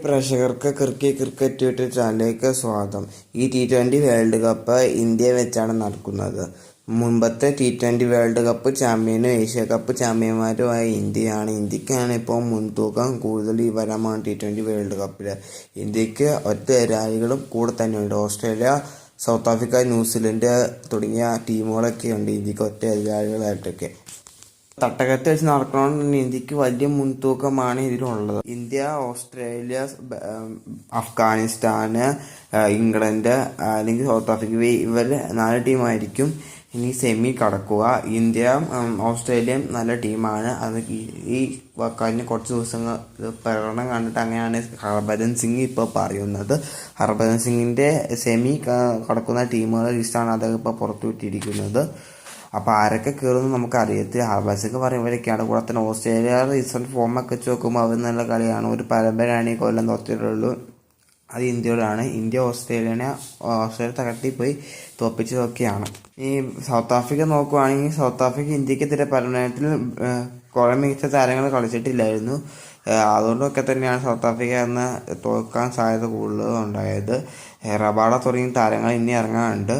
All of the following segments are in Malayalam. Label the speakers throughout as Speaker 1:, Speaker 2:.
Speaker 1: പ്രേക്ഷകർക്ക് ക്രിക്കറ്റ് ക്രിക്കറ്റ് യൂട്യൂബ് ചാനലിലേക്ക് സ്വാഗതം. ഈ T twenty world cup India വെച്ചാണ് നടക്കുന്നത്. മുമ്പത്തെ ടി ട്വന്റി വേൾഡ് കപ്പ് ചാമ്പ്യനും ഏഷ്യ കപ്പ് ചാമ്പ്യന്മാരുമായ ഇന്ത്യയാണ്. ഇന്ത്യക്കാണ് ഇപ്പോൾ മുൻതൂക്കം കൂടുതൽ വരമാണ് ടി ട്വന്റി വേൾഡ് കപ്പിൽ. ഇന്ത്യയ്ക്ക് ഒറ്റ എതിരാളികളും കൂടെ തന്നെയുണ്ട്. ഓസ്ട്രേലിയ സൗത്ത് ആഫ്രിക്ക ന്യൂസിലൻഡ് തുടങ്ങിയ ടീമുകളൊക്കെ ഉണ്ട് ഇന്ത്യയ്ക്ക് ഒറ്റ എതിരാളികളായിട്ടൊക്കെ. തട്ടകത്ത് വെച്ച് നടക്കണമെന്ന് ഇന്ത്യയ്ക്ക് വലിയ മുൻതൂക്കമാണ് ഇതിലുള്ളത്. ഇന്ത്യ ഓസ്ട്രേലിയ അഫ്ഗാനിസ്ഥാന് ഇംഗ്ലണ്ട് അല്ലെങ്കിൽ സൗത്ത് ആഫ്രിക്ക ഇവർ നാല് ടീമായിരിക്കും ഇനി സെമി കടക്കുക. ഇന്ത്യ ഓസ്ട്രേലിയ ഓസ്ട്രേലിയയും നല്ല ടീമാണ്. അത് ഈ- കഴിഞ്ഞ കുറച്ച് ദിവസങ്ങൾ പ്രകടനം കണ്ടിട്ട് അങ്ങനെയാണ് ഹർഭജൻ സിംഗ് ഇപ്പോൾ പറയുന്നത്. ഹർഭജൻ സിംഗിന്റെ സെമി കടക്കുന്ന ടീമുകളുടെ ലിസ്റ്റാണ് അദ്ദേഹം ഇപ്പോൾ പുറത്തുവിട്ടിരിക്കുന്നത്. അപ്പോൾ ആരൊക്കെ കയറുമെന്ന് നമുക്ക് അറിയത്തില്ല. ഹർബാസൊക്കെ പറയുമ്പോഴൊക്കെയാണ് കൂടെ തന്നെ ഓസ്ട്രേലിയ റീസെന്റ് ഫോമൊക്കെ വെച്ച് നോക്കുമ്പോൾ അവർ നല്ല കളിയാണ്. ഒരു പരമ്പരയാണ് ഈ കൊല്ലം തോറ്റിട്ടുള്ളൂ അത് ഇന്ത്യയോടാണ്. ഇന്ത്യ ഓസ്ട്രേലിയനെ ഓസ്ട്രേലിയ തകർത്തി പോയി തോപ്പിച്ചതൊക്കെയാണ് ഈ സൗത്ത് ആഫ്രിക്ക നോക്കുവാണെങ്കിൽ സൗത്ത് ആഫ്രിക്ക ഇന്ത്യക്കെതിരെ പരമ്പരത്തിൽ കുറേ മികച്ച താരങ്ങൾ കളിച്ചിട്ടില്ലായിരുന്നു. അതുകൊണ്ടൊക്കെ തന്നെയാണ് സൗത്ത് ആഫ്രിക്ക എന്ന് തോൽക്കാൻ സാധ്യത കൂടുതലുണ്ടായത് റബാഡ തുടങ്ങിയ താരങ്ങൾ ഇനി ഇറങ്ങാനുണ്ട്.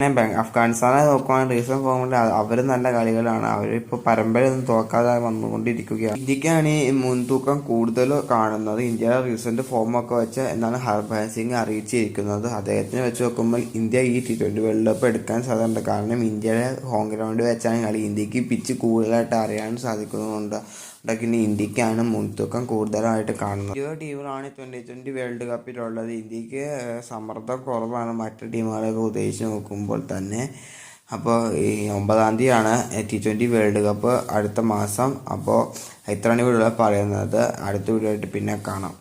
Speaker 1: പിന്നെ അഫ്ഗാനിസ്ഥാനെ നോക്കുവാണെങ്കിൽ റീസൺ ഫോമിൽ അവർ നല്ല കളികളാണ്. അവരിപ്പോൾ പരമ്പരയൊന്നും തോക്കാതെ വന്നുകൊണ്ടിരിക്കുകയാണ്. ഇന്ത്യക്കാണ് ഈ മുൻതൂക്കം കൂടുതൽ കാണുന്നത്. ഇന്ത്യയുടെ റീസെന്റ് ഫോമൊക്കെ വെച്ച് എന്നാണ് ഹർഭജൻ സിംഗ് അറിയിച്ചിരിക്കുന്നത്. അദ്ദേഹത്തിന് വെച്ച് നോക്കുമ്പോൾ ഇന്ത്യ ഈ ടി ട്വന്റി വേൾഡ് കപ്പ് എടുക്കാൻ സാധ്യതയുണ്ട്. കാരണം ഇന്ത്യയുടെ ഹോം ഗ്രൗണ്ട് വെച്ചാണ് കളി. ഇന്ത്യയ്ക്ക് പിച്ച് കൂടുതലായിട്ട് അറിയാൻ സാധിക്കുന്നുണ്ട് അതൊക്കെ ഇനി ഇന്ത്യക്കാണ് മുൻതൂക്കം കൂടുതലായിട്ട് കാണുന്നത്. ഇരുപത് ടീമുകളാണ് ട്വന്റി ട്വന്റി വേൾഡ് കപ്പിലുള്ളത് ഇന്ത്യയ്ക്ക് സമ്മർദ്ദം കുറവാണ്. മറ്റു ടീമുകളൊക്കെ ഉദ്ദേശിച്ച് നോക്കുമ്പോൾ തന്നെ. അപ്പോൾ ഈ ഒമ്പതാം തീയതിയാണ് ടി ട്വന്റി വേൾഡ് കപ്പ് അടുത്ത മാസം. അപ്പോൾ ഇത്രയാണ് ഇവിടെ പറയുന്നത്. അടുത്ത വീഡിയോ ആയിട്ട് പിന്നെ കാണാം.